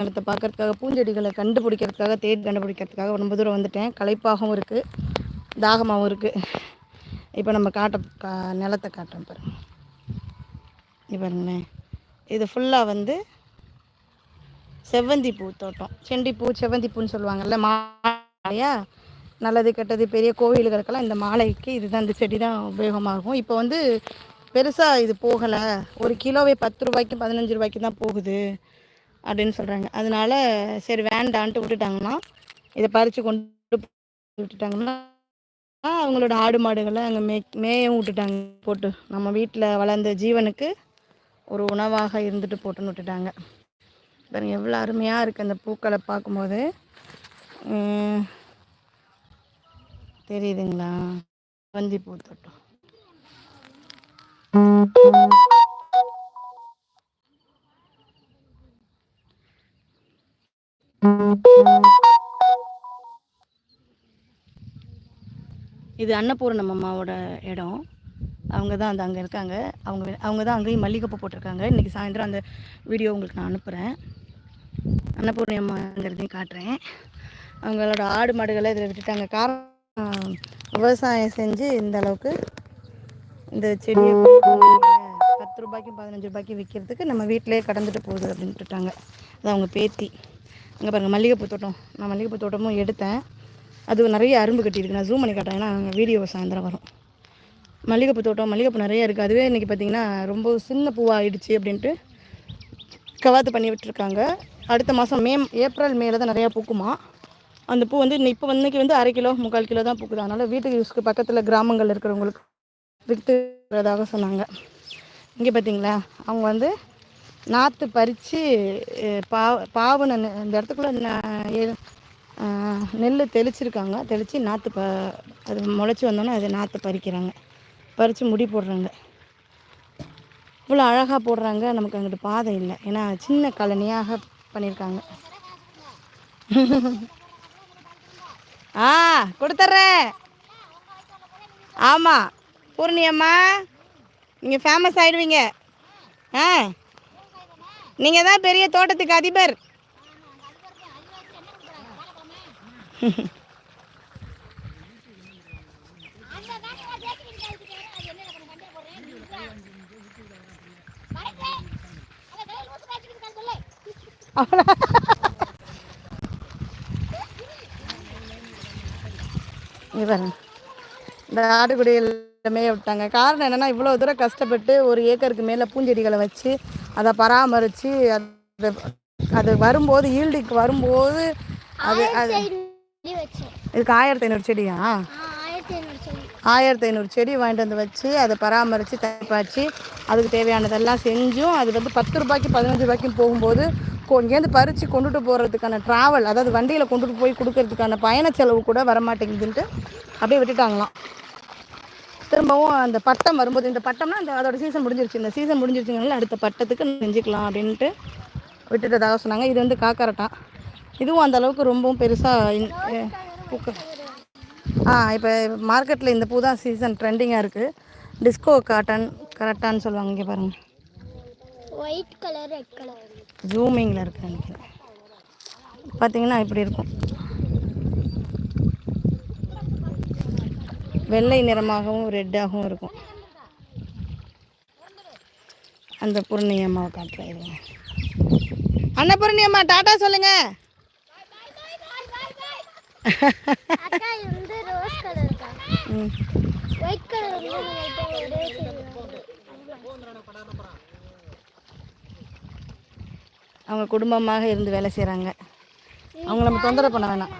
நிலத்தை பார்க்கறதுக்காக பூஞ்செடிகளை கண்டுபிடிக்கிறதுக்காக தேடி கண்டுபிடிக்கிறதுக்காக ரொம்ப தூரம் வந்துட்டேன். களைப்பாகவும் இருக்குது தாகமாகவும் இருக்குது இப்போ நம்ம காட்ட கா நிலத்தை காட்டுறோம் பாருங்க இது பாருங்களேன் இது ஃபுல்லாக வந்து செவ்வந்தி பூ தோட்டம். செண்டி பூ செவ்வந்தி பூன்னு சொல்லுவாங்கல்ல மாலையா? நல்லது கெட்டது பெரிய கோவில்களுக்கெல்லாம் இந்த மாலைக்கு இதுதான் இந்த செடி தான் உபயோகமாகும். இப்போ வந்து பெருசாக இது போகலை. ஒரு கிலோவே பத்து ரூபாய்க்கு பதினஞ்சு ரூபாய்க்கு தான் போகுது. அப்படின்னு சொல்கிறாங்க அதனால சரி வேண்டான்ட்டு விட்டுட்டாங்கன்னா இதை பறித்து கொண்டு விட்டுட்டாங்கன்னா அவங்களோட ஆடு மாடுகளை அங்கே மே மேயவும் விட்டுட்டாங்க. போட்டு நம்ம வீட்டில் வளர்ந்த ஜீவனுக்கு ஒரு உணவாக இருந்துட்டு போட்டுன்னு விட்டுட்டாங்க. பாருங்க எவ்வளோ அருமையாக இருக்குது அந்த பூக்களை பார்க்கும்போது. தெரியுதுங்களா? வந்தி பூ தோட்டம். இது அன்னபூர்ணம் அம்மாவோட இடம். அவங்க தான் அந்த அங்கே இருக்காங்க. அவங்க அவங்க தான் அங்கேயும் மல்லிகைப்பூ போட்டிருக்காங்க. இன்றைக்கி சாயந்தரம் அந்த வீடியோ உங்களுக்கு நான் அனுப்புகிறேன் அன்னபூர்ணி அம்மாங்கிறதையும் காட்டுறேன். அவங்களோட ஆடு மாடுகளை இதில் விட்டுட்டாங்க. காரணம் விவசாயம் செஞ்சு இந்த அளவுக்கு இந்த செடியை பத்து ரூபாய்க்கும் பதினஞ்சு ரூபாய்க்கும் விற்கிறதுக்கு நம்ம வீட்டிலேயே கடந்துட்டு போகுது அப்படின்னு விட்டுட்டாங்க. அது அவங்க பேத்தி. இங்கே பாருங்கள் மல்லிகைப்பூ தோட்டம். நான் மல்லிகைப்பூ தோட்டமும் எடுத்தேன். அது நிறைய அரும்பு கட்டியிருக்கு. நான் ஜூம் பண்ணி காட்டேன் ஏன்னா வீடியோ சாயந்தரம் வரும். மல்லிகைப்பூ தோட்டம் மல்லிகைப்பூ நிறைய இருக்குது அதுவே இன்றைக்கி பார்த்தீங்கன்னா ரொம்ப சின்ன பூவாகிடுச்சு அப்படின்ட்டு கவாத்து பண்ணி விட்டுருக்காங்க. அடுத்த மாதம் மே ஏப்ரல் மேல தான் நிறையா பூக்குமா. அந்த பூ வந்து இப்போ இன்னைக்கு வந்து அரை கிலோ முக்கால் கிலோ தான் பூக்குது. அதனால் வீட்டுக்கு யூஸ்க்கு பக்கத்தில் கிராமங்கள் இருக்கிறவங்களுக்கு விற்றுறதாக சொன்னாங்க. இங்கே பார்த்தீங்களா அவங்க வந்து நாற்று பறித்து பா பாவனை நெ- இந்த இடத்துக்குள்ளே ஏ- நெல் தெளிச்சிருக்காங்க. தெளித்து நாற்று ப அது முளைச்சி வந்தோன்னே அதை நாற்று பறிக்கிறாங்க. பறித்து முடி போடுறாங்க. இவ்வளோ அழகாக போடுறாங்க. நமக்கு அங்கிட்டு பாதை இல்லை. ஏன்னா சின்ன கழனியாக பண்ணியிருக்காங்க ஆ கொடுத்துட்றேன் ஆமாம் பூர்ணியம்மா நீங்கள் ஃபேமஸ் ஆயிடுவீங்க. ஆ. நீங்கள் தான் பெரிய தோட்டத்துக்கு அதிபர். இங்க பாருங்க. இந்த ஆடுகுடி எல்லாமே விட்டாங்க. காரணம் என்னென்னா இவ்வளோ தூரம் கஷ்டப்பட்டு ஒரு ஏக்கருக்கு மேலே பூஞ்செடிகளை வச்சு அதை பராமரித்து அது அது வரும்போது ஈல்டுக்கு வரும்போது அது அது இதுக்கு ஆயிரத்தி ஐநூறு செடியா? ஆயிரத்தி ஐநூறு செடி. வாங்கிட்டு வந்து வச்சு அதை பராமரித்து தப்பாச்சு அதுக்கு தேவையானதெல்லாம் செஞ்சும். அது வந்து பத்து ரூபாய்க்கு பதினஞ்சு ரூபாய்க்கும் போகும்போது இங்கேருந்து பறித்து கொண்டுட்டு போகிறதுக்கான ட்ராவல் அதாவது வண்டியில் கொண்டுட்டு போய் கொடுக்கறதுக்கான பயண செலவு கூட வரமாட்டேங்குதுன்ட்டு அப்படியே விட்டுட்டாங்களாம். திரும்பவும் அந்த பட்டம் வரும்போது இந்த பட்டம்னா அந்த அதோட சீசன் முடிஞ்சிருச்சு. இந்த சீசன் முடிஞ்சிருச்சுனால அடுத்த பட்டத்துக்கு செஞ்சுக்கலாம் அப்படின்ட்டு விட்டுட்டதாக சொன்னாங்க. இது வந்து காக்கரட்டான் இதுவும் அந்த அளவுக்கு ரொம்பவும் பெருசாக ஆ இப்போ மார்க்கெட்டில் இந்த பூ தான் சீசன் ட்ரெண்டிங்காக இருக்குது டிஸ்கோ காட்டன் கரெக்டான்னு சொல்லுவாங்க இங்கே பாருங்கள் ஒயிட் கலர் ரெட் கலர் ஜூமிங்கில் இருக்குது நினைக்கிறேன். பார்த்தீங்கன்னா இப்படி இருக்கும். வெள்ளை நிறமாகவும் ரெட்டாகவும் இருக்கும். அந்த பூர்ணி அம்மாவை காட்டுறேன் இருங்க. அன்னபூர்ணி அம்மா டாட்டா சொல்லுங்க. அவங்க குடும்பமாக இருந்து வேலை செய்கிறாங்க அவங்கள நம்ம தொந்தரவு பண்ண வேணாம்.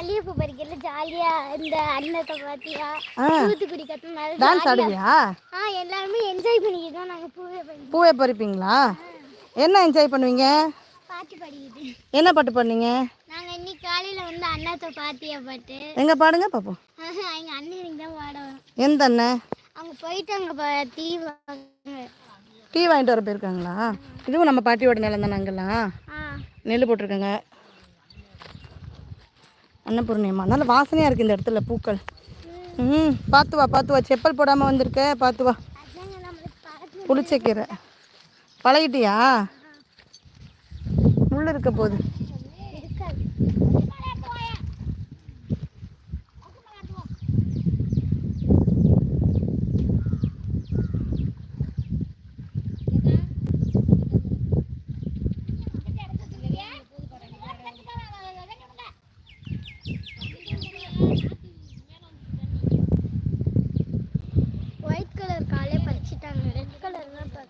மல்லிகைப்பூ பறிக்கிறது ஜாலியா இந்த அன்னத்தை பாத்தியா தூத்துக்குடி கத்துனால டான்ஸ் ஆடுவியா? ஆ எல்லாருமே என்ஜாய் பண்ணிக்கிட்டோம். நாங்க பூவை பண்ணி பூவை பறிப்பீங்களா? என்ன என்ஜாய் பண்ணுவீங்க? பாட்டு பாடிக்கிட்டு. என்ன பாட்டு பாடுனீங்க? நாங்க இன்னைக்கு காலையில வந்து அன்னத்தை பாத்தியா பாட்டு. எங்க பாடுங்க பார்ப்போம் ஆஹா, எங்க அண்ணன் இன்னைக்கு தான் பாட வரும் எந்த அண்ணன்? அவங்க போயிட்டாங்க பா- டீ வாங்க. டீ வாங்கிட்டு வர போயிருக்காங்களா? இதுவும் நம்ம பாட்டியோட நிலம் தானே அங்கெல்லாம்? நெல் போட்டிருக்காங்க. அன்னபூர்ணியம்மா நல்ல வாசனையாக இருக்குது இந்த இடத்துல பூக்கள். ம் பார்த்து வா பார்த்து வா. செப்பல் போடாமல் வந்திருக்க. பார்த்து வா. புளிச்சக்கீரை. பழகிட்டியா? முள் இருக்க போகுது இருக்காது ஒயிட் கலர் காலே பறிச்சிட்டாங்க ரெட் கலர் தான் இப்போ கொஞ்சம் தான் இருக்கு ஓஹோ ரெண்டு மூணு இதோ இது தான் இருக்கும் ஆ ஆ எரிஞ்சிருச்சுன்னு நம்மளால யூஸ் பண்ண முடியாது யாரும்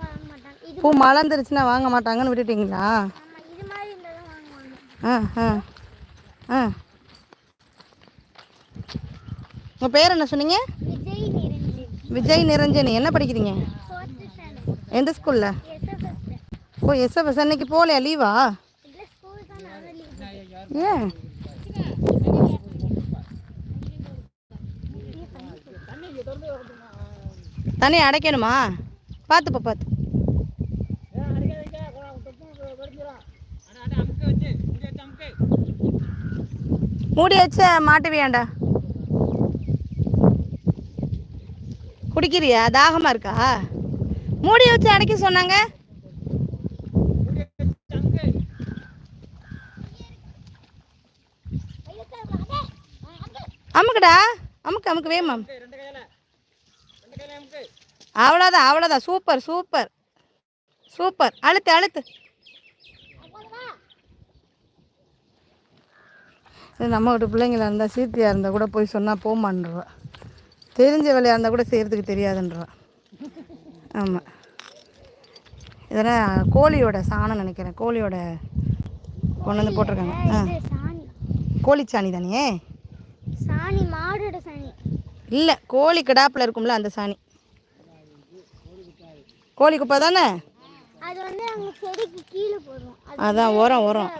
வாங்க மாட்டாங்க. இது பூ மலர்ந்துருச்சுன்னா வாங்க மாட்டாங்கன்னு விட்டுட்டீங்களா? ஆ ஆ. ஆ. உங்கள் பேர் என்ன சொன்னீங்க? விஜய் நிரஞ்சன். என்ன படிக்கிறீங்க? எந்த ஸ்கூலில் ஓ எஸ்எஃப்எஸ் அன்னைக்கு போகலையா? லீவ் ஏன்? தண்ணி அடைக்கணுமா? பார்த்துப்பா பார்த்து. மூடி வச்ச மாட்டுவியாண்டா? குடிக்கிறியா? தாகமாக இருக்கா? மூடி வச்சு அடைக்க சொன்னாங்க. அமுக்குடா அமுக்கு அமுக்கு வேமாம் அவ்வளோதான் அவ்வளோதான் சூப்பர் சூப்பர். சூப்பர். அழுத்து அழுத்து. இது நம்ம வீட்டு பிள்ளைங்களா இருந்தால் சீர்த்தியாக இருந்தால் கூட போய் சொன்னால் போமான்றவா. தெரிஞ்ச வேலையாக இருந்தால் கூட செய்கிறதுக்கு தெரியாதுன்றவா ஆமாம் இதெல்லாம் கோழியோட சாணம் நினைக்கிறேன். கோழியோட கொண்டு வந்து போட்டிருக்காங்க. ஆ. கோழிச்சாணி தானே? சாணி மாடோட சாணி. இல்லை கோழி கிடாப்பில் இருக்கும்ல அந்த சாணி. கோழி குப்பை தானே? அது வந்து அங்கே செடிக்கு கீழே போடுவோம் அது அதான் உரம் உரம்.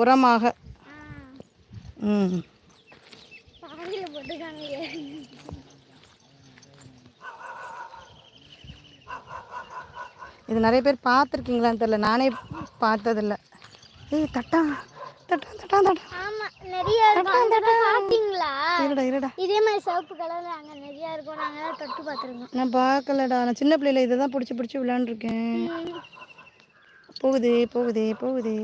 உரமாக. ம். இது நிறைய பேர் பார்த்துருக்கீங்களான்னு தெரில நானே பார்த்ததில்ல. ஏய் தட்டா. தட்டா தட்டா தட்டா ஆமா நிறைய இருக்கும். அந்த பார்த்தீங்களா இருடா இருடா. இதே மாதிரி சிவப்பு கலர்ல அங்க நிறைய இருக்கும். நாங்க தான் தொட்டு பார்த்துருக்கோம். நான் பார்க்கலடா. நான் சின்ன பிள்ளையில இதை தான் பிடிச்சி பிடிச்சி விளாண்டுருக்கேன் போகுதே போகுதே போகுதே.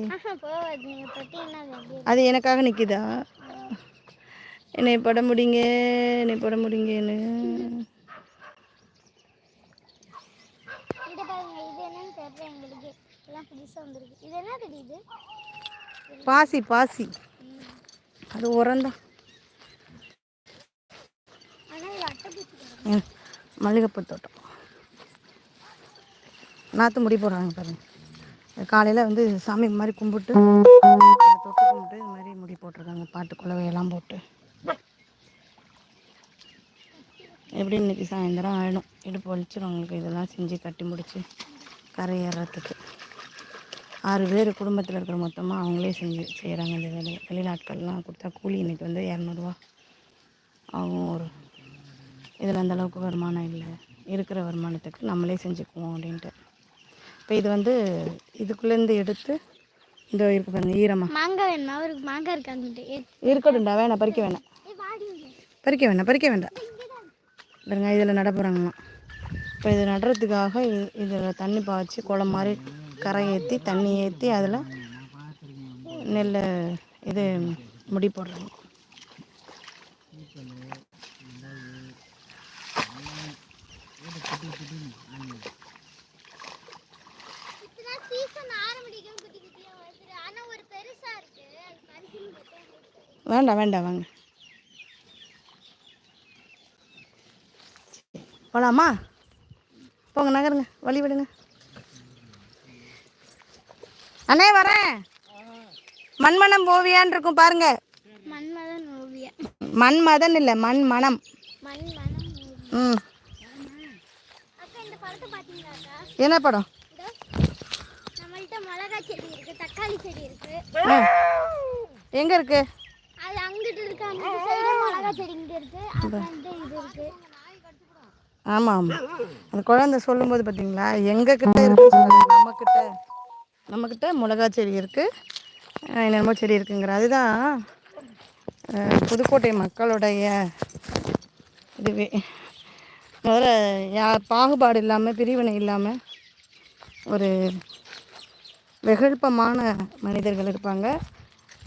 அது எனக்காக நிற்கிதா என்னை பட முடிங்க என்னை பட முடிங்கன்னு இதை என்னன்னு தெரியல எங்களுக்கு. எல்லாம் புதுசா வந்திருக்கு. இது என்ன தெரியுது பாசி பாசி. அது உரம்தான். மல்லிகைப்பூ தோட்டம். நாற்று முடி போடுறாங்க பாருங்க. காலையில் வந்து சாமி மாதிரி கும்பிட்டு தொட்டு கும்பிட்டு இது மாதிரி முடி போட்டிருக்காங்க. பாட்டு குலவையெல்லாம் போட்டு. எப்படி இன்னைக்கு சாயந்தரம் ஆயிடும். இடுப்பு வலிச்சிடும் அவங்களுக்கு இதெல்லாம் செஞ்சு கட்டி முடித்து கரையேறத்துக்கு ஆறு பேர் குடும்பத்தில் இருக்கிற மொத்தமாக அவங்களே செஞ்சு செய்கிறாங்க இந்த வேலையை. வெளிநாட்கள்லாம் கொடுத்தா கூலி இன்னைக்கு வந்து இரநூறுவா. ஆகும் ஒரு இதில் அந்த அளவுக்கு வருமானம் இல்லை. இருக்கிற வருமானத்துக்கு நம்மளே செஞ்சுக்குவோம் அப்படின்ட்டு. இப்போ இது வந்து இதுக்குள்ளேருந்து எடுத்து இந்த இருக்கு பாருங்க ஈரமாக மாங்காய் வேணுமா? அவருக்கு மாங்காய் இருக்காங்கட்டு ஏ இருக்கட்டும்டா வேணாம் பறிக்க வேணாம். பறிக்க வேணாம் பறிக்க வேண்டாம். பாருங்க இதில் நட போகிறாங்களாம் இப்போ இது நடுறதுக்காக இதில் தண்ணி பாய்ச்சி குளம் மாதிரி கரை ஏற்றி தண்ணி ஏற்றி அதில் நெல் இது முடி போடுறாங்க. வேண்டாம் வேண்டாம் வாங்க. போகலாமா போங்க நகருங்க. வழி விடுங்க. அண்ணே வரேன். மண்மனம் ஓவியான் இருக்கும் பாருங்க. மன்மதன் ஓவியம் மண் மதன் இல்லை மண் மனம் மண் மனம் ஓவியம் ம் பாத்தீங்களா என்ன படம்? இருக்கு இருக்கு. எங்க இருக்கு? அங்கிட்டு இருக்கு அந்த இருக்கு. இருக்கு குழந்தை சொல்லும்போது பார்த்தீங்களா எங்கள் கிட்ட இருக்குன்னு சொல்லல நம்மக்கிட்ட நம்மக்கிட்ட மிளகா செடி இருக்குது என்னமோ செடி இருக்குங்கிற அதுதான் புதுக்கோட்டை மக்களுடைய இதுவே. முதல்ல யா பாகுபாடு இல்லாமல் பிரிவினை இல்லாமல் ஒரு வெகுழ்ப்பமான மனிதர்கள் இருப்பாங்க.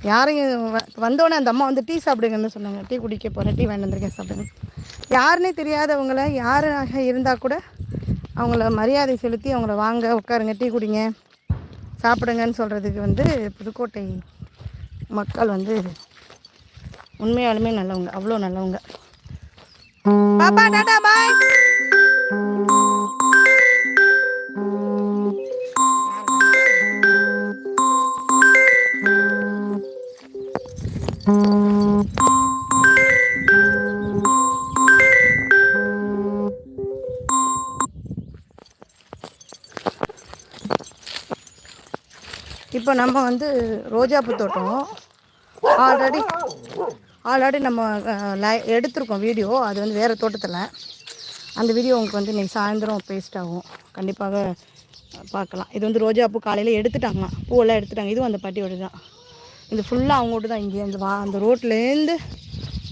யாரையும் வ- வந்தோடனே அந்த அம்மா வந்து டீ சாப்பிடுங்கன்னு சொன்னாங்க. டீ குடிக்க போகிறேன் டீ வேண்டாம் வந்திருக்கேன் சாப்பிடுங்க. யாருன்னே தெரியாதவங்கள யாராக இருந்தால் கூட அவங்கள மரியாதை செலுத்தி அவங்கள வாங்க உட்காருங்க டீ குடிங்க. சாப்பிடுங்கன்னு சொல்கிறதுக்கு வந்து புதுக்கோட்டை மக்கள் வந்து உண்மையாலுமே நல்லவங்க அவ்வளோ நல்லவங்க. பாப்பா டாடா பாய். இப்போ நம்ம வந்து ரோஜாப்பூ தோட்டம். ஆல்ரெடி ஆல்ரெடி நம்ம லை- எடுத்திருக்கோம் வீடியோ. அது வந்து வேறு தோட்டத்தில். அந்த வீடியோ உங்களுக்கு வந்து இன்றைக்கி சாயந்தரம் பேஸ்ட் ஆகும். கண்டிப்பாக பார்க்கலாம். இது வந்து ரோஜாப்பூ காலையில் எடுத்துட்டாங்க. பூவெல்லாம் எடுத்துட்டாங்க. இதுவும் அந்த பட்டியோடு தான். இது ஃபுல்லாக அவங்கள்ட்ட தான். இங்கே அந்த வா அந்த ரோட்லேருந்து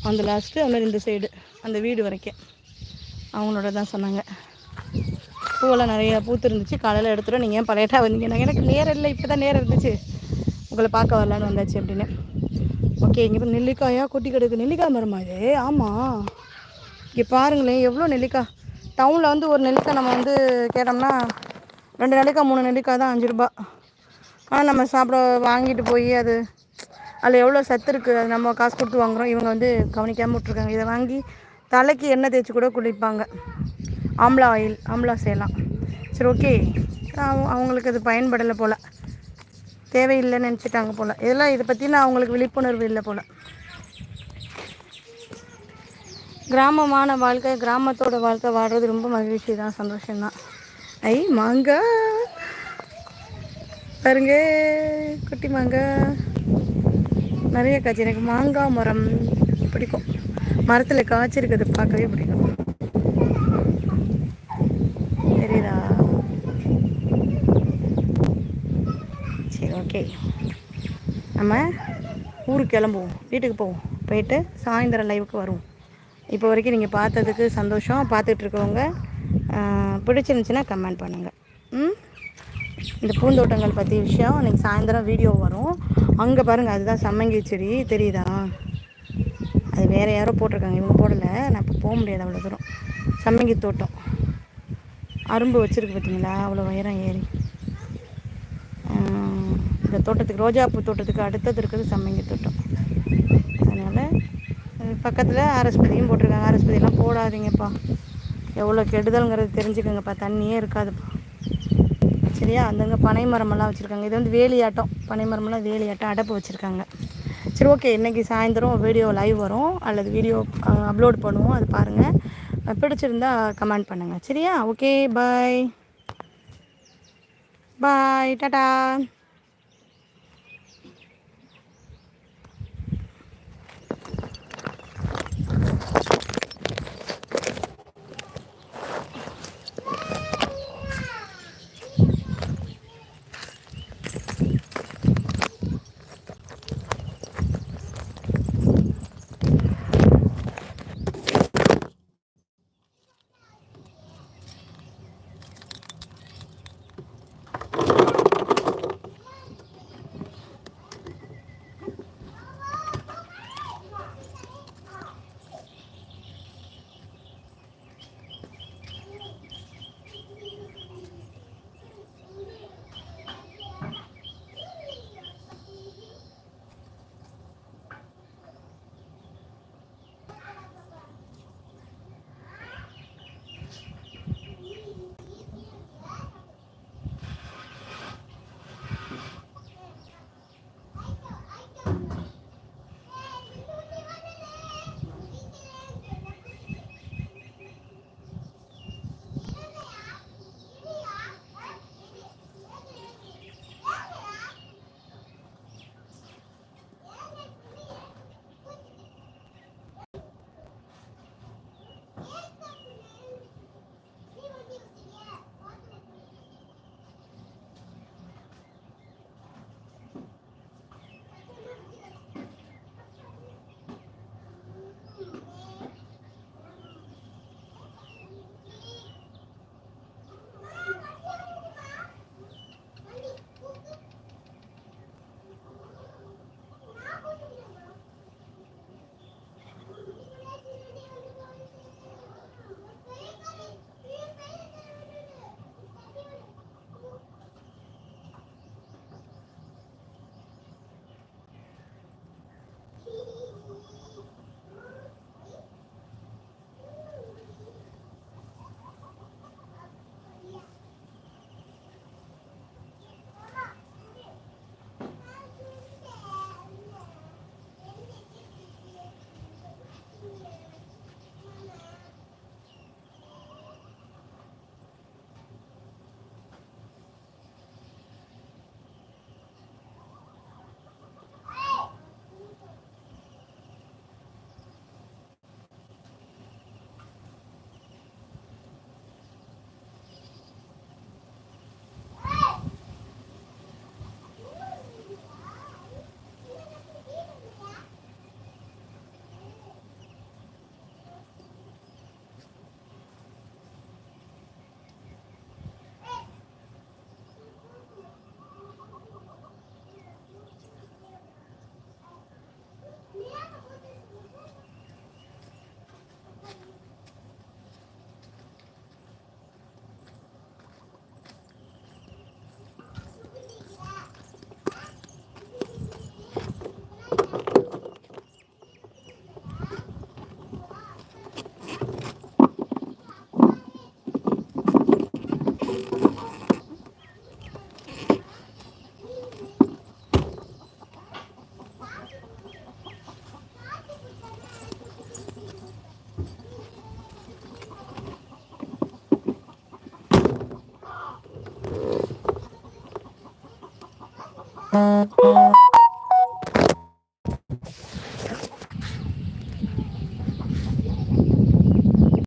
அந்த லாஸ்ட்டு அந்த மாதிரி இந்த சைடு அந்த வீடு வரைக்கும். அவங்களோட தான் சொன்னாங்க. பூவெல்லாம் நிறைய பூத்து இருந்துச்சு காலையில் எடுத்துகிட்டு நீங்கள் ஏன் பழையட்டா வந்தீங்க? நான் எனக்கு நேரம் இல்லை. இப்போ தான் நேரம் இருந்துச்சு. உங்களை பார்க்க வரலான்னு வந்தாச்சு அப்படின்னு. ஓகே இங்கே இப்போ நெல்லிக்காயா கொட்டி கிடக்கு. நெல்லிக்காய் மரமா இது? ஆமாம் இங்கே பாருங்களேன் எவ்வளோ நெல்லிக்காய். டவுனில் வந்து ஒரு நெல்லிக்காய் நம்ம வந்து கேட்டோம்னா ரெண்டு நெல்லிக்காய் மூணு நெல்லிக்காய் தான் அஞ்சு ரூபா ஆனால் நம்ம சாப்பிட வாங்கிட்டு போய் அது அதில் எவ்வளோ சத்து இருக்குது அது நம்ம காசு கொடுத்து வாங்குறோம். இவங்க வந்து கவனிக்காமல் விட்ருக்காங்க இதை வாங்கி தலைக்கு எண்ணெய் தேய்ச்சி கூட குளிப்பாங்க. ஆம்லா ஆயில் ஆம்லா செய்யலாம் சரி ஓகே. அவங்களுக்கு அது பயன்படலை போல். தேவையில்லைன்னு நினச்சிட்டாங்க போல். இதெல்லாம் இதை பற்றின அவங்களுக்கு விழிப்புணர்வு இல்லை போல். கிராமமான வாழ்க்கை கிராமத்தோட வாழ்க்கை வாழ்றது ரொம்ப மகிழ்ச்சி தான் சந்தோஷம்தான் ஐ மாங்காய் பாருங்க குட்டி மாங்காய் நிறைய காய்ச்சி எனக்கு மாங்காய் மரம் பிடிக்கும். மரத்தில் காய்ச்சிருக்கிறது பார்க்கவே பிடிக்கும் தெரியுதா சரி ஓகே. நம்ம ஊருக்கு கிளம்புவோம். வீட்டுக்கு போவோம். போயிட்டு சாயந்தரம் லைவுக்கு வருவோம். இப்போ வரைக்கும் நீங்கள் பார்த்ததுக்கு சந்தோஷம். பார்த்துட்ருக்கவங்க பிடிச்சிருந்துச்சுன்னா கமெண்ட் பண்ணுங்கள் ம்? இந்த பூந்தோட்டங்கள் பற்றி விஷயம் இன்றைக்கி சாயந்தரம் வீடியோ வரும். அங்கே பாருங்கள் அதுதான் சம்மங்கி செடி. தெரியுதா? அது வேறு யாரோ போட்டிருக்காங்க. இவங்க போடலை. நான் இப்போ போக முடியாது அவ்வளோ தூரம். சம்மங்கி தோட்டம். அரும்பு வச்சுருக்கு பார்த்தீங்களா அவ்வளோ உயரம் ஏறி. இந்த தோட்டத்துக்கு ரோஜாப்பூ தோட்டத்துக்கு அடுத்தது இருக்குது சம்மங்கி தோட்டம். அதனால் பக்கத்தில் ஆரஸ்பதியும் போட்டிருக்காங்க. ஆரஸ்பதியெல்லாம் போடாதீங்கப்பா. எவ்வளோ கெடுதல்ங்கிறது தெரிஞ்சுக்கோங்கப்பா. தண்ணியே இருக்காதுப்பா. சரியா? அந்தங்க பனை மரமெல்லாம் வச்சுருக்காங்க. இது வந்து வேலியாட்டம். பனை மரமெல்லாம் வேலியாட்டம் அடப்பு வச்சுருக்காங்க. சரி ஓகே. இன்றைக்கி சாயந்தரம் வீடியோ லைவ் வரும். அல்லது வீடியோ அப்லோட் பண்ணுவோம். அது பாருங்கள் பிடிச்சிருந்தா கமெண்ட் பண்ணுங்கள் சரியா? Okay bye. பாய் டாடா.